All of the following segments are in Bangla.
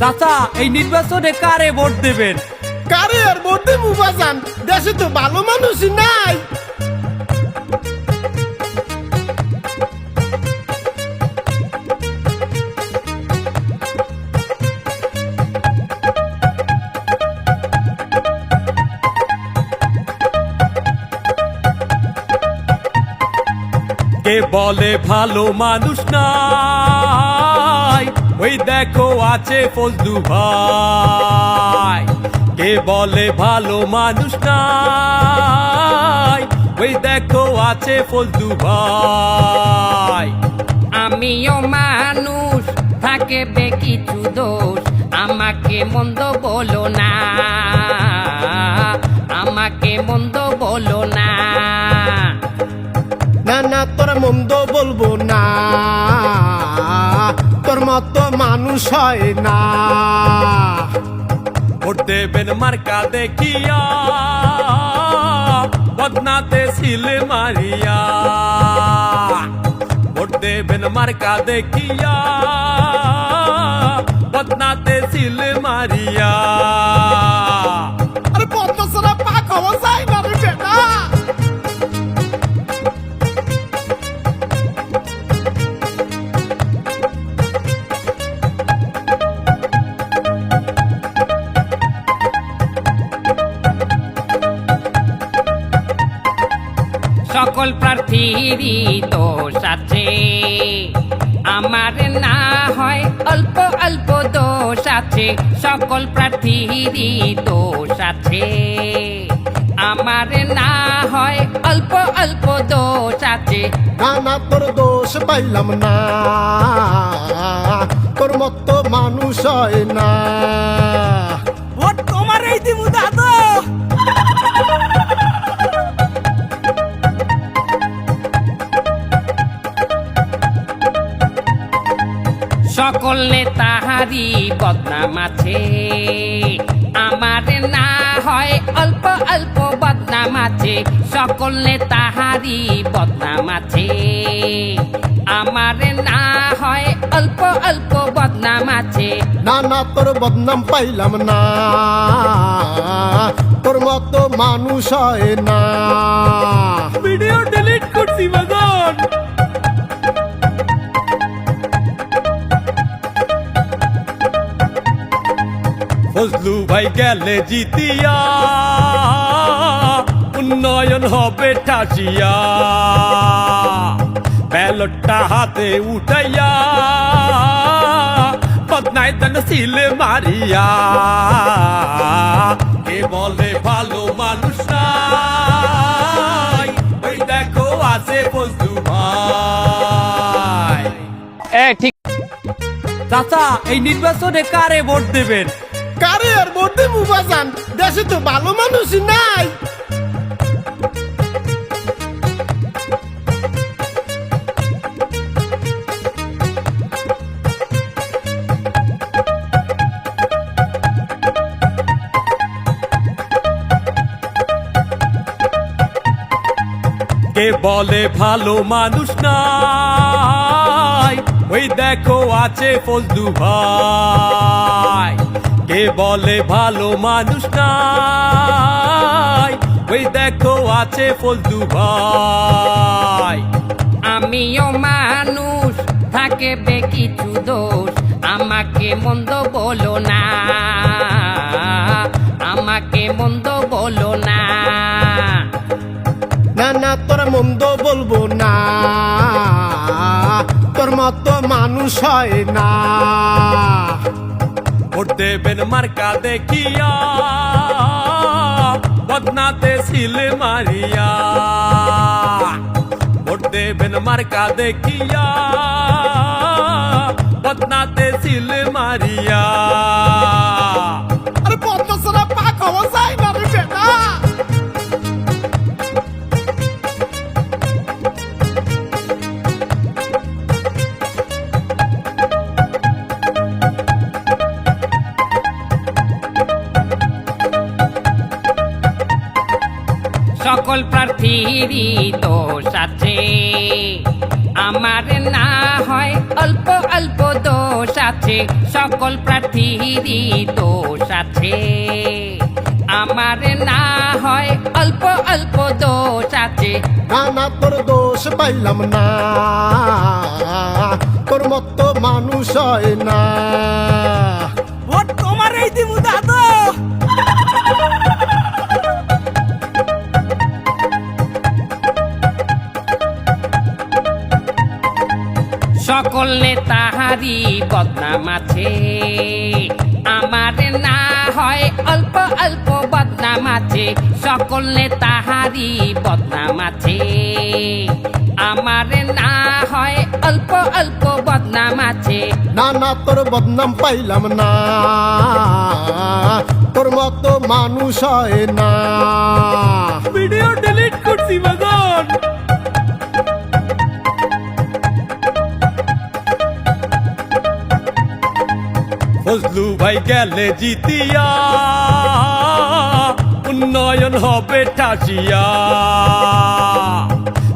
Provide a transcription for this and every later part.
চাচা এই নির্বাচনে কারে ভোট দেবেন? কারে আর ভোট দেবো বাজান? দেশে তো ভালো মানুষ নাই। কে বলে ভালো মানুষ নাই ওই দেখো আছে ফজলু ভাই। কে বলে ভালো মানুষ নাই? ওই দেখো আছে ফজলু ভাই। আমিও মানুষ থাকে বে কিছু দোষ। আমাকে মন্দ বলো না। আমাকে মন্দ বলো না। না না তোর মন্দ বলব না। তোর মতো মানুষ হয় না ভোট দেবেন মার্কা দেখিয়া, বদনাতে সিল মারিয়া। ভোট দেবেন মার্কা দেখিয়া, বদনাতে সিল মারিয়া। সকল প্রার্থীরই দোষ আছে। আমার না হয় অল্প অল্প দোষ আছে সকল প্রার্থীরই দোষ আছে। আমার না হয় অল্প অল্প দোষ আছে। না না তোর দোষ পাইলাম না। তোর মতো মানুষ হয় না। ভোট তোমার এই দিব দাদা। সকল নেতাহারি বদনাম আছে আমার না হয় অল্প অল্প বদনাম আছে সকল নেতাহারি বদনাম আছে আমার না হয় অল্প অল্প বদনাম আছে না না তোর বদনাম পাইলাম না, তোর মতো মানুষ হয় না। ফজলু ভাই গেলে জিতিয়া। উন্নয়ন হবে ঠাসিয়া। ব্যালটটা হাতে উঠাইয়া বদনাই তন সিলে মারিয়া। কে বলে ভালো মানুষ ওই দেখো আছে ফজলু ভাই। ঠিক চাচা এই নির্বাচনে কারে ভোট দেবেন? কারে আর ভোট দেবো বাজান দেশে তো ভালো মানুষ নাই। কে বলে ভালো মানুষ নাই ওই দেখো আছে ফজলু ভাই। কে বলে ভালো মানুষ নাই? ওই দেখো আছে ফজলু ভাই। আমিও মানুষ, থাকে বে কিছু দোষ। আমাকে মন্দ বলো না। হয় না। ভোট দেবেন মার্কা দেখিয়া, বদনাতে সিল মারিয়া। ভোট দেবেন মার্কা দেখিয়া, বদনাতে সিল মারিয়া। সকল প্রার্থীরই দোষ আছে। আমার না হয় অল্প অল্প দোষ আছে সকল প্রার্থীরই দোষ আছে। আমার না হয় অল্প অল্প দোষ আছে। না না তোর দোষ পাইলাম না। তোর মতো মানুষ হয় না। তোমার এই দিব দাদু। সকল নেতাহারি বদনাম আছে আমার না হয় অল্প অল্প বদনাম আছে সকল নেতাহারি বদনাম আছে আমার না হয় অল্প অল্প বদনাম আছে না না তোর বদনাম পাইলাম না, তোর মতো মানুষ হয় না। গেলে জিতিয়া। উন্নয়ন হবে ঠাসিয়া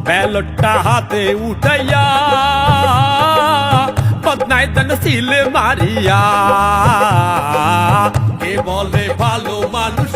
ব্যালটটা হাতে উঠাইয়া বদনাই তন সিলে মারিয়া। কে বলে ভালো মানুষ?